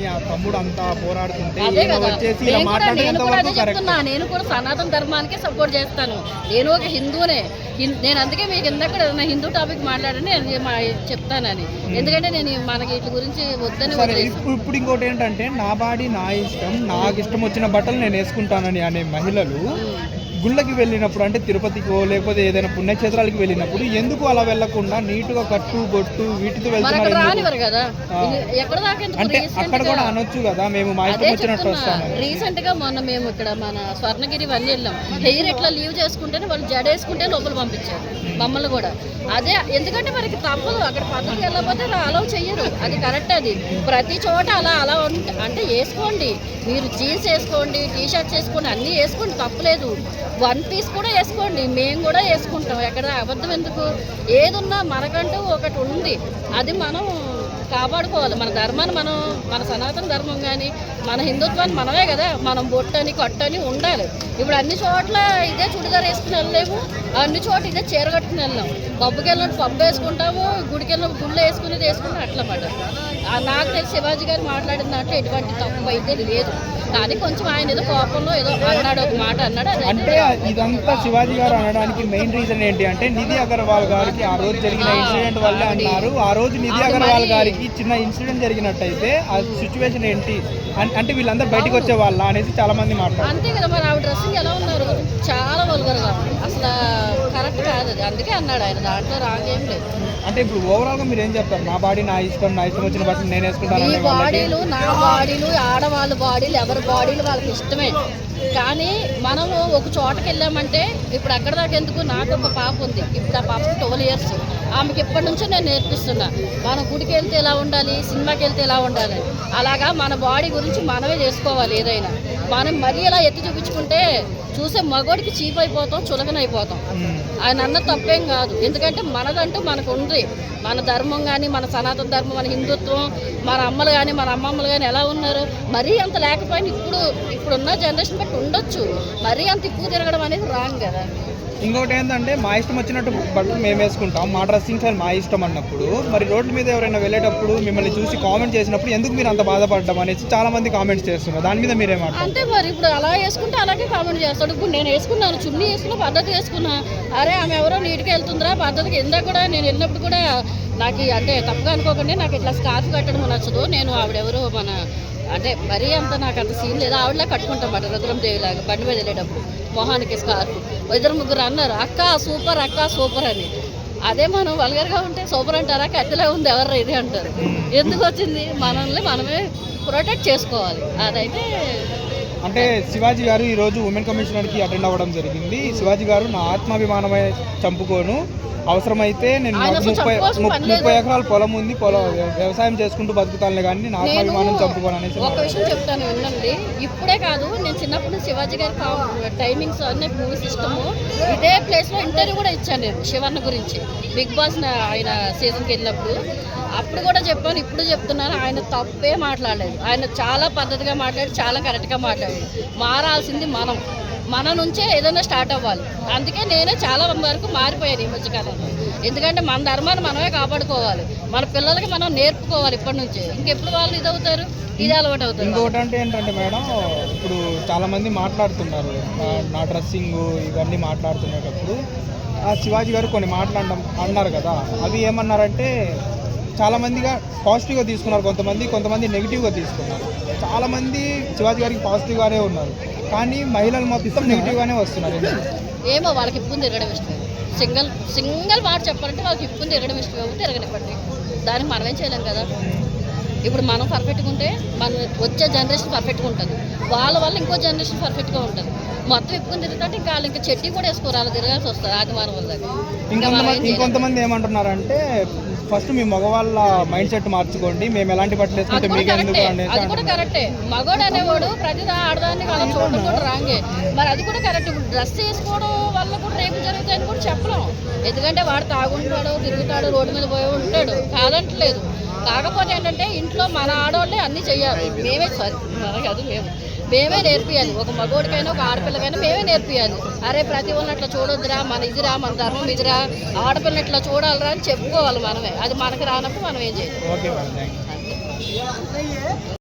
అని ఆ తమ్ముడు అంతా పోరాడుతుంటే వచ్చేసి ఇలా మాట్లాడడం నేను కూడా అదే ఎంతవరకు కరెక్ట్ చెప్తున్నా. నేను కూడా సనాతన ధర్మానికే సపోర్ట్ చేస్తాను. నేను ఒక హిందూనే నేను అందుకే మీకు ఇందాక నా హిందూ టాపిక్ మాట్లాడని చెప్తానని. ఎందుకంటే నేను మనకి వీటి గురించి వద్దని ఇప్పుడు ఇంకోటి ఏంటంటే నా బాడీ నా ఇష్టం నాకు ఇష్టం వచ్చిన బట్టలు నేను వేసుకుంటానని అనే మహిళలు గుళ్ళకి వెళ్ళినప్పుడు అంటే తిరుపతికో లేకపోతే ఏదైనా పుణ్యక్షేత్రాలకు వెళ్ళినప్పుడు ఎందుకు అలా వెళ్ళకుండా నీటుగా కట్టు బొట్టు వీటితో వెళ్తున్నారు అంటే అక్కడ కూడా అనొచ్చు కదా మేము మా ఇష్టం అదే వచ్చినట్టు వస్తామని రీసెంట్గా మొన్న మేము ఇక్కడ మన స్వర్ణగిరి ఇవన్నీ వెళ్ళాం. హెయిర్ ఇట్లా లీవ్ చేసుకుంటేనే వాళ్ళు జడ వేసుకుంటే లోపల పంపించారు మమ్మల్ని కూడా. అదే ఎందుకంటే మనకి తప్పదు. అక్కడ పక్కకి వెళ్ళకపోతే అలౌ చెయ్యరు. అది కరెక్ట్ అది. ప్రతి చోట అలా అలా ఉంట- అంటే వేసుకోండి. మీరు జీన్స్ వేసుకోండి టీ షర్ట్స్ వేసుకోండి అన్నీ వేసుకోండి. తప్పులేదు వన్ పీస్ కూడా వేసుకోండి మేము కూడా వేసుకుంటాం ఎక్కడ అబద్ధం ఎందుకు? ఏదున్నా మనకంటూ ఒకటి ఉంది. అది మనం కాపాడుకోవాలి. మన ధర్మాన్ని మనం మన సనాతన ధర్మం కానీ మన హిందుత్వాన్ని మనమే కదా. మనం బొట్టని కట్టని ఉండాలి. ఇప్పుడు అన్ని చోట్ల ఇదే చుడిదార్ వేసుకుని వెళ్ళలేము. అన్ని చోట్ల ఇదే చీర కట్టుకుని వెళ్ళాం. పబ్బుకి వెళ్ళినట్టు పబ్బు వేసుకుంటాము. గుడికి వెళ్ళినప్పుడు గుళ్ళు వేసుకునేది వేసుకుంటాం అట్లా మాట నాకు తెలిసి శివాజీ గారు మాట్లాడిన దాంట్లో ఎటువంటి తప్పు అయితే లేదు. కానీ కొంచెం ఆయన ఏదో కోపంలో ఏదో అన్నాడు ఒక మాట అన్నాడు అంటే ఇదంతా శివాజీ గారు అనడానికి మెయిన్ రీజన్ ఏంటి అంటే నిధి అగర్వాల్ గారికి ఆ రోజు జరిగిన ఇన్సిడెంట్ వల్లే అన్నారు. ఆ రోజు నిధి అగర్వాల్ గారికి చిన్న ఇన్సిడెంట్ జరిగినట్టయితే ఆ సిచ్యువేషన్ ఏంటి? అంటే వీళ్ళందరూ బయటకు వచ్చే వాళ్ళ అనేసి చాలా మంది మాట్లాడారు. అంతే కదా మరి ఆవిడ డ్రెస్సింగ్ ఎలా ఉన్నారు? చాలా వల్గర్గా అసలు అందుకే అన్నాడు ఆయన. దాంట్లో రాంగ్ ఏం లేదు. అంటే ఇప్పుడు ఓవరాల్గా మీరు ఏం చెప్తారు? నా బాడీ నా ఇష్టం నా ఇష్టం వచ్చిన బట్టలు నేను వేసుకుంటాను బాడీలు నా బాడీలు ఆడవాళ్ళ బాడీలు ఎవరి బాడీలు వాళ్ళకి ఇష్టమే. కానీ మనము ఒక చోటకి వెళ్ళామంటే ఇప్పుడు అక్కడ దాకా ఎందుకు? నాకు ఒక పాప ఉంది. ఇప్పుడు ఆ పాపకి ట్వెల్వ్ ఇయర్స్ ఆమెకి ఇప్పటి నుంచే నేను నేర్పిస్తున్నా. మనం గుడికి వెళ్తే ఎలా ఉండాలి? సినిమాకి వెళ్తే ఎలా ఉండాలి? అలాగా మన బాడీ గురించి మనమే చేసుకోవాలి ఏదైనా. మనం మరీ ఇలా ఎత్తి చూపించుకుంటే చూసే మగోడికి చీప్ అయిపోతాం చులకన అయిపోతాం. ఆయన అన్న తప్పేం కాదు. ఎందుకంటే మనదంటూ మనకు ఉంది మన ధర్మం కానీ మన సనాతన ధర్మం మన హిందుత్వం మన అమ్మలు కానీ మన అమ్మమ్మలు కానీ ఎలా ఉన్నారు? మరీ అంత లేకపోయినా ఇప్పుడు ఇప్పుడున్న జనరేషన్ బట్టి ఉండొచ్చు. మరీ అంత ఎక్కువ తిరగడం అనేది రాంగ్ కదా. ఇంకొకటి ఏంటంటే మా ఇష్టం వచ్చినట్టు బట్టలు మేము వేసుకుంటాం. మా డ్రెస్సింగ్ స్టైల్ మా ఇష్టం అన్నప్పుడు. మరి రోడ్ల మీద ఎవరైనా వెళ్ళేటప్పుడు మిమ్మల్ని చూసి కామెంట్ చేసినప్పుడు ఎందుకు మీరు అంత బాధపడడం అనేసి చాలా మంది కామెంట్స్ చేస్తున్నారు. దాని మీద మీరేమంటారు అంటే మరి. ఇప్పుడు అలా వేసుకుంటే అలాగే కామెంట్ చేస్తాడు. ఇప్పుడు నేను వేసుకున్నాను. చున్నీ వేసుకున్న పద్ధతి వేసుకున్నా. అరే ఆమె ఎవరో నీట్గా వెళ్తుందిరా పద్ధతికి. ఇందాక కూడా నేను వెళ్ళినప్పుడు కూడా నాకు అంటే తప్పుగా అనుకోకండి నాకు ఇట్లా స్కార్ఫ్ కట్టడం నచ్చదు. నేను ఆవిడెవరు మన అంటే మరీ అంత నాకు అంత సీన్ లేదు. ఆవిడలా కట్టుకుంటాం మాట రుద్రం దేవిలాగా బండి మీద వెళ్ళేటప్పుడు. మొహానికి స్కార్ఫ్ ఇద్దరు ముగ్గురు అన్నారు అక్క సూపర్ అక్క సూపర్ అని. అదే మనం వల్గర్గా ఉంటే సూపర్ అంటారా? కట్టెలా ఉంది ఎవరు ఇది అంటారు. ఎందుకు వచ్చింది? మనల్ని మనమే ప్రొటెక్ట్ చేసుకోవాలి. అదైతే అంటే శివాజీ గారు ఈ రోజు ఉమెన్ కమిషనర్కి అటెండ్ అవ్వడం జరిగింది. శివాజీ గారు నా ఆత్మాభిమానమే చంపుకోను. అవసరమైతే నేను ముప్పై. ముప్పై ఎకరాల పొలం ఉంది. పొలం వ్యవసాయం చేసుకుంటూ బతుకుతానులే కానీ నా ఆత్మాభిమానం చంపుకోను అనేసి ఒక విషయం చెప్తాను వినండి. ఇప్పుడే కాదు నేను చిన్నప్పుడు శివాజీ గారి టైమింగ్స్ అనే మూవీస్ ఇష్టము ఇదే ప్లేస్లో ఇంటర్వ్యూ కూడా ఇచ్చాను నేను శివన్న గురించి. బిగ్ బాస్ ఆయన సీజన్కి వెళ్ళినప్పుడు. అప్పుడు కూడా చెప్పాను ఇప్పుడు చెప్తున్నాను. ఆయన తప్పే మాట్లాడలేదు. ఆయన చాలా పద్ధతిగా మాట్లాడి చాలా కరెక్ట్గా మాట్లాడాడు మారాల్సింది మనం. మన నుంచే ఏదైనా స్టార్ట్ అవ్వాలి. అందుకే నేనే చాలా వరకు మారిపోయాను ఈ మధ్యకాలంలో ఎందుకంటే మన ధర్మాన్ని మనమే కాపాడుకోవాలి. మన పిల్లలకి మనం నేర్పుకోవాలి ఇప్పటి నుంచే. ఇంకెప్పుడు వాళ్ళు ఇది అవుతారు ఇది అలవాటు అవుతారు. ఇంకోటి అంటే ఏంటంటే మేడం ఇప్పుడు చాలామంది మాట్లాడుతున్నారు. నా- డ్రెస్సింగ్ ఇవన్నీ మాట్లాడుతున్నప్పుడు ఆ శివాజీ గారు కొన్ని మాట్లాడడం అన్నారు కదా. అవి ఏమన్నారంటే చాలామందిగా పాజిటివ్గా తీసుకున్నారు కొంతమంది కొంతమంది నెగిటివ్గా తీసుకున్నారు. చాలామంది శివాజీ గారికి పాజిటివ్గానే ఉన్నారు. కానీ మహిళలు మొత్తం నెగిటివ్గానే వస్తున్నారు. ఏమో వాళ్ళకి ఇప్పుని తిరగడం ఇష్టం. సింగల్ సింగల్ వాడు చెప్పాలంటే వాళ్ళకి ఇప్పుని తిరగడం ఇష్టం. కాబట్టి తిరగనివ్వండి. దానికి మనమేం చేయలేం కదా. ఇప్పుడు మనం పర్ఫెక్ట్గా ఉంటే మన వచ్చే జనరేషన్ పర్ఫెక్ట్గా ఉంటుంది. వాళ్ళ వల్ల ఇంకో జనరేషన్ పర్ఫెక్ట్గా ఉంటుంది. మొత్తం ఇప్పుకుని తిరుగుతుంటే ఇంకా వాళ్ళు ఇంకా చెట్టి కూడా వేసుకోరు అలా తిరగాల్సి వస్తుంది ఆదివారం వల్ల ఇంకొంతమంది ఏమంటున్నారంటే ఫస్ట్ మీ మగవాళ్ళ మైండ్ సెట్ మార్చుకోండి మేము ఎలాంటి బట్టలు అది వేసుకుంటే కూడా మీకు ఎందుకు అది కూడా. కరెక్టే మగోడు అనేవాడు ప్రతిదా ఆడదాన్ని అలా చూడడం కూడా రాంగే. మరి అది కూడా కరెక్ట్ ఇప్పుడు డ్రెస్ వేసుకోవడం వల్ల కూడా రేపు జరుగుతాయని కూడా చెప్పలేం. ఎందుకంటే వాడు తాగుంటాడు తిరుగుతాడు రోడ్డు మీద పోయి ఉంటాడు. కాదంటలేదు. కాకపోతే ఏంటంటే ఇంట్లో మన ఆడవాళ్ళే అన్నీ చెయ్యాలి మేమే సారీ కాదు మేము మేమే నేర్పియాలి. ఒక మగోడికైనా ఒక ఆడపిల్లకైనా మేమే నేర్పియాలి. అరే ప్రతి వాళ్ళని అట్లా చూడొద్దురా మన ఇదిరా మన ధర్మం ఇదిరా ఆడపిల్లని ఇట్లా చూడాలిరా అని చెప్పుకోవాలి మనమే. అది మనకు రానప్పుడు మనం ఏం చేయాలి?